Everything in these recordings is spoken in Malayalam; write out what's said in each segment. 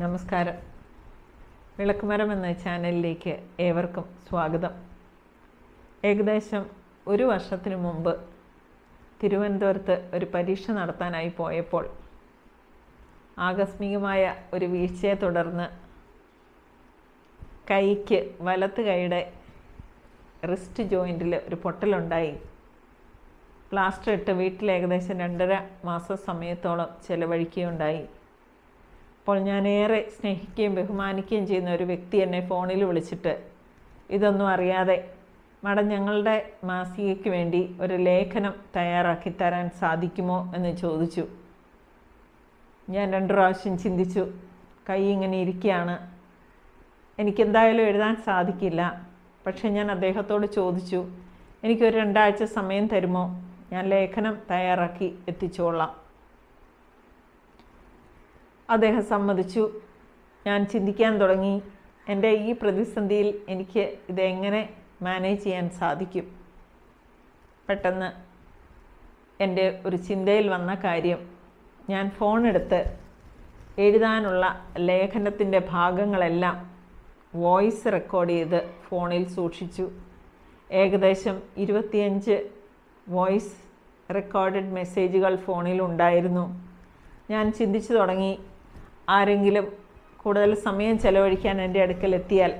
നമസ്കാരം. വിളക്കുമരം എന്ന ചാനലിലേക്ക് ഏവർക്കും സ്വാഗതം. ഏകദേശം ഒരു വർഷത്തിന് മുമ്പ് തിരുവനന്തപുരത്ത് ഒരു പരീക്ഷ നടത്താനായി പോയപ്പോൾ ആകസ്മികമായ ഒരു വീഴ്ചയെ തുടർന്ന് കൈക്ക് വലത്ത് കൈയുടെ റിസ്റ്റ് ജോയിന്റിൽ ഒരു പൊട്ടലുണ്ടായി. പ്ലാസ്റ്റർ ഇട്ട് വീട്ടിൽ ഏകദേശം രണ്ടര മാസ സമയത്തോളം ചിലവഴിക്കുകയുണ്ടായി. അപ്പോൾ ഞാൻ ഏറെ സ്നേഹിക്കുകയും ബഹുമാനിക്കുകയും ചെയ്യുന്ന ഒരു വ്യക്തി എന്നെ ഫോണിൽ വിളിച്ചിട്ട് ഇതൊന്നും അറിയാതെ മാഡം ഞങ്ങളുടെ മാസികയ്ക്ക് വേണ്ടി ഒരു ലേഖനം തയ്യാറാക്കി തരാൻ സാധിക്കുമോ എന്ന് ചോദിച്ചു. ഞാൻ രണ്ടു പ്രാവശ്യം ചിന്തിച്ചു കൈ ഇങ്ങനെ ഇരിക്കുകയാണ്. എനിക്കെന്തായാലും എഴുതാൻ സാധിക്കില്ല. പക്ഷേ ഞാൻ അദ്ദേഹത്തോട് ചോദിച്ചു എനിക്കൊരു രണ്ടാഴ്ച സമയം തരുമോ? ഞാൻ ലേഖനം തയ്യാറാക്കി എത്തിച്ചോളാം. അദ്ദേഹം സമ്മതിച്ചു. ഞാൻ ചിന്തിക്കാൻ തുടങ്ങി. എന്റെ ഈ പ്രതിസന്ധിയിൽ എനിക്ക് ഇതെങ്ങനെ മാനേജ് ചെയ്യാൻ സാധിക്കും? പെട്ടെന്ന് എന്റെ ഒരു ചിന്തയിൽ വന്ന കാര്യം ഞാൻ ഫോണെടുത്ത് എഴുതാനുള്ള ലേഖനത്തിന്റെ ഭാഗങ്ങളെല്ലാം വോയിസ് റെക്കോർഡ് ചെയ്ത് ഫോണിൽ സൂക്ഷിച്ചു. ഏകദേശം ഇരുപത്തിയഞ്ച് വോയിസ് റെക്കോർഡഡ് മെസ്സേജുകൾ ഫോണിലുണ്ടായിരുന്നു ഞാൻ ചിന്തിച്ചു തുടങ്ങി ആരെങ്കിലും കൂടുതൽ സമയം ചെലവഴിക്കാൻ എന്റെ അടുക്കൽ എത്തിയാൽ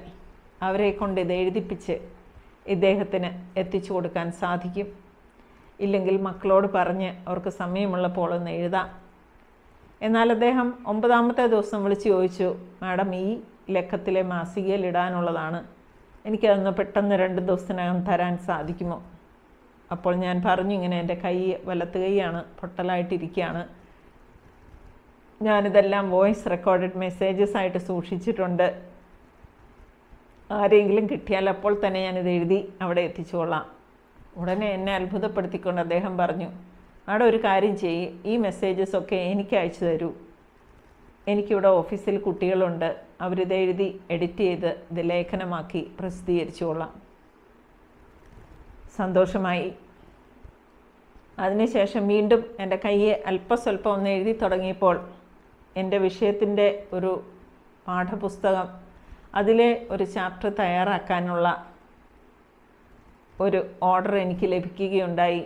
അവരെ കൊണ്ട് ഇത് എഴുതിപ്പിച്ച് ഇദ്ദേഹത്തിന് എത്തിച്ചു കൊടുക്കാൻ സാധിക്കും. ഇല്ലെങ്കിൽ മക്കളോട് പറഞ്ഞ് അവർക്ക് സമയമുള്ളപ്പോൾ ഒന്ന് എഴുതാം. എന്നാൽ അദ്ദേഹം ഒമ്പതാമത്തെ ദിവസം വിളിച്ച് ചോദിച്ചു മാഡം ഈ ലക്കത്തിലെ മാസികയിൽ ഇടാനുള്ളതാണ്. എനിക്കതൊന്ന് പെട്ടെന്ന് രണ്ട് ദിവസത്തിനകം തരാൻ സാധിക്കുമോ? അപ്പോൾ ഞാൻ പറഞ്ഞു ഇങ്ങനെ എന്റെ കൈ വലത്ത് കൈയാണ് പൊട്ടലായിട്ടിരിക്കുകയാണ്. ഞാനിതെല്ലാം വോയിസ് റെക്കോർഡഡ് മെസ്സേജസ് ആയിട്ട് സൂക്ഷിച്ചിട്ടുണ്ട്. ആരെങ്കിലും കിട്ടിയാൽ അപ്പോൾ തന്നെ ഞാനിത് എഴുതി അവിടെ എത്തിച്ചുകൊള്ളാം ഉടനെ എന്നെ അത്ഭുതപ്പെടുത്തിക്കൊണ്ട് അദ്ദേഹം പറഞ്ഞു അവിടെ ഒരു കാര്യം ചെയ്യ്. ഈ മെസ്സേജസ് ഒക്കെ എനിക്ക് അയച്ചു തരൂ. എനിക്കിവിടെ ഓഫീസിൽ കുട്ടികളുണ്ട്. അവരിത് എഴുതി എഡിറ്റ് ചെയ്ത് ഇത് ലേഖനമാക്കി പ്രസിദ്ധീകരിച്ചോളാം. സന്തോഷമായി. അതിനുശേഷം വീണ്ടും എന്റെ കയ്യെ അല്പസ്വല്പം ഒന്ന് എഴുതി തുടങ്ങിയപ്പോൾ എന്റെ വിഷയത്തിന്റെ ഒരു പാഠപുസ്തകം അതിലെ ഒരു ചാപ്റ്റർ തയ്യാറാക്കാനുള്ള ഒരു ഓർഡർ എനിക്ക് ലഭിക്കുകയുണ്ടായി.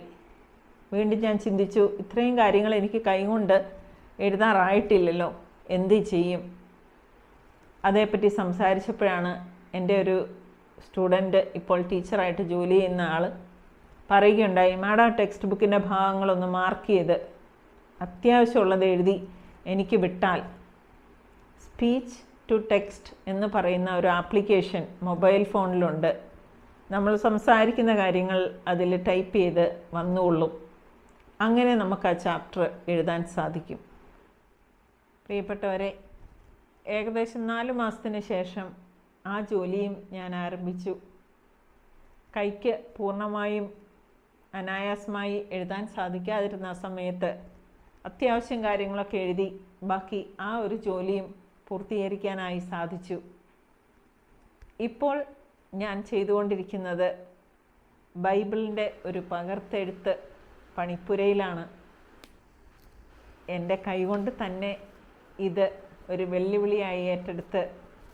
വീണ്ടും ഞാൻ ചിന്തിച്ചു ഇത്രയും കാര്യങ്ങൾ എനിക്ക് കൈകൊണ്ട് എഴുതാറായിട്ടില്ലല്ലോ എന്ത് ചെയ്യും? അതേപ്പറ്റി സംസാരിച്ചപ്പോഴാണ് എന്റെ ഒരു സ്റ്റുഡന്റ് ഇപ്പോൾ ടീച്ചറായിട്ട് ജോലി ചെയ്യുന്ന ആൾ പറയുകയുണ്ടായി മാഡം ടെക്സ്റ്റ് ബുക്കിന്റെ ഭാഗങ്ങളൊന്ന് മാർക്ക് ചെയ്ത് അത്യാവശ്യമുള്ളത് എഴുതി എനിക്ക് വിട്ടാൽ സ്പീച്ച് ടു ടെക്സ്റ്റ് എന്ന് പറയുന്ന ഒരു ആപ്ലിക്കേഷൻ മൊബൈൽ ഫോണിലുണ്ട്. നമ്മൾ സംസാരിക്കുന്ന കാര്യങ്ങൾ അതിൽ ടൈപ്പ് ചെയ്ത് വന്നുകൊള്ളും. അങ്ങനെ നമുക്ക് ആ ചാപ്റ്റർ എഴുതാൻ സാധിക്കും. പ്രിയപ്പെട്ടവരെ ഏകദേശം നാല് മാസത്തിന് ശേഷം ആ ജോലിയും ഞാൻ ആരംഭിച്ചു. കൈക്ക് പൂർണമായും അനായാസമായി എഴുതാൻ സാധിക്കാതിരുന്ന സമയത്ത് അത്യാവശ്യം കാര്യങ്ങളൊക്കെ എഴുതി ബാക്കി ആ ഒരു ജോലിയും പൂർത്തീകരിക്കാനായി സാധിച്ചു. ഇപ്പോൾ ഞാൻ ചെയ്തുകൊണ്ടിരിക്കുന്നത് ബൈബിളിന്റെ ഒരു പകർത്തെഴുത്ത് പണിപ്പുരയിലാണ്. എന്റെ കൈകൊണ്ട് തന്നെ ഇത് ഒരു വെല്ലുവിളിയായി ഏറ്റെടുത്ത്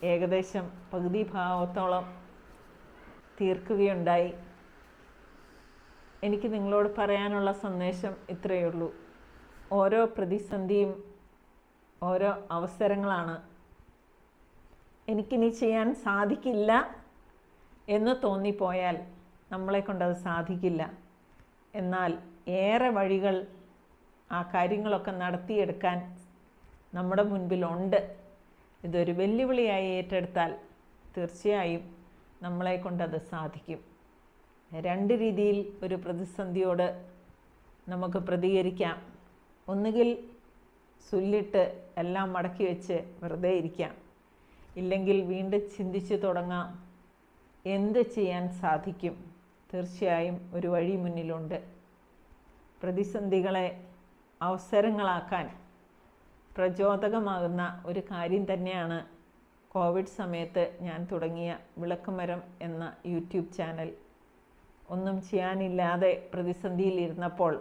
ഏകദേശം പകുതി ഭാവത്തോളം തീർക്കുകയുണ്ടായി. എനിക്ക് നിങ്ങളോട് പറയാനുള്ള സന്ദേശം ഇത്രയേ ഉള്ളൂ. ഓരോ പ്രതിസന്ധിയും ഓരോ അവസരങ്ങളാണ് എനിക്കിനി ചെയ്യാൻ സാധിക്കില്ല എന്ന് തോന്നിപ്പോയാൽ നമ്മളെ കൊണ്ടത് സാധിക്കില്ല. എന്നാൽ ഏറെ വഴികൾ ആ കാര്യങ്ങളൊക്കെ നടത്തിയെടുക്കാൻ നമ്മുടെ മുൻപിലുണ്ട്. ഇതൊരു വെല്ലുവിളിയായി ഏറ്റെടുത്താൽ തീർച്ചയായും നമ്മളെ കൊണ്ടത് സാധിക്കും. രണ്ട് രീതിയിൽ ഒരു പ്രതിസന്ധിയോട് നമുക്ക് പ്രതികരിക്കാം. ഒന്നുകിൽ സുല്ലിട്ട് എല്ലാം മടക്കി വെച്ച് വെറുതെ ഇരിക്കാം. ഇല്ലെങ്കിൽ വീണ്ടും ചിന്തിച്ചു തുടങ്ങാം. എന്ത് ചെയ്യാൻ സാധിക്കും? തീർച്ചയായും ഒരു വഴി മുന്നിലുണ്ട്. പ്രതിസന്ധികളെ അവസരങ്ങളാക്കാൻ പ്രചോദകമാകുന്ന ഒരു കാര്യം തന്നെയാണ് കോവിഡ് സമയത്ത് ഞാൻ തുടങ്ങിയ വിളക്കുമരം എന്ന യൂട്യൂബ് ചാനൽ. ഒന്നും ചെയ്യാനില്ലാതെ പ്രതിസന്ധിയിലിരുന്നപ്പോൾ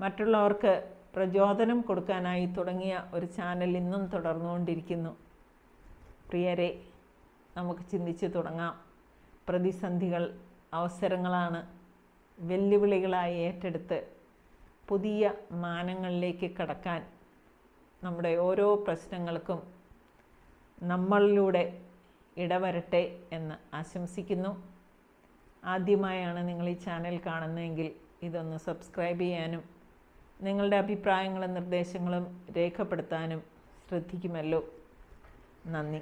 മറ്റുള്ളവർക്ക് പ്രചോദനം കൊടുക്കാനായി തുടങ്ങിയ ഒരു ചാനൽ ഇന്നും തുടർന്നുകൊണ്ടിരിക്കുന്നു. പ്രിയരെ നമുക്ക് ചിന്തിച്ചു തുടങ്ങാം. പ്രതിസന്ധികൾ അവസരങ്ങളാണ് വെല്ലുവിളികളായി ഏറ്റെടുത്ത് പുതിയ മാനങ്ങളിലേക്ക് കടക്കാൻ നമ്മുടെ ഓരോ പ്രശ്നങ്ങൾക്കും നമ്മളിലൂടെ ഇടവരട്ടെ എന്ന് ആശംസിക്കുന്നു. ആദ്യമായാണ് നിങ്ങൾ ഈ ചാനൽ കാണുന്നതെങ്കിൽ ഇതൊന്ന് സബ്സ്ക്രൈബ് ചെയ്യാനും നിങ്ങളുടെ അഭിപ്രായങ്ങളും നിർദ്ദേശങ്ങളും രേഖപ്പെടുത്താനും ശ്രദ്ധിക്കുമല്ലോ. നന്ദി.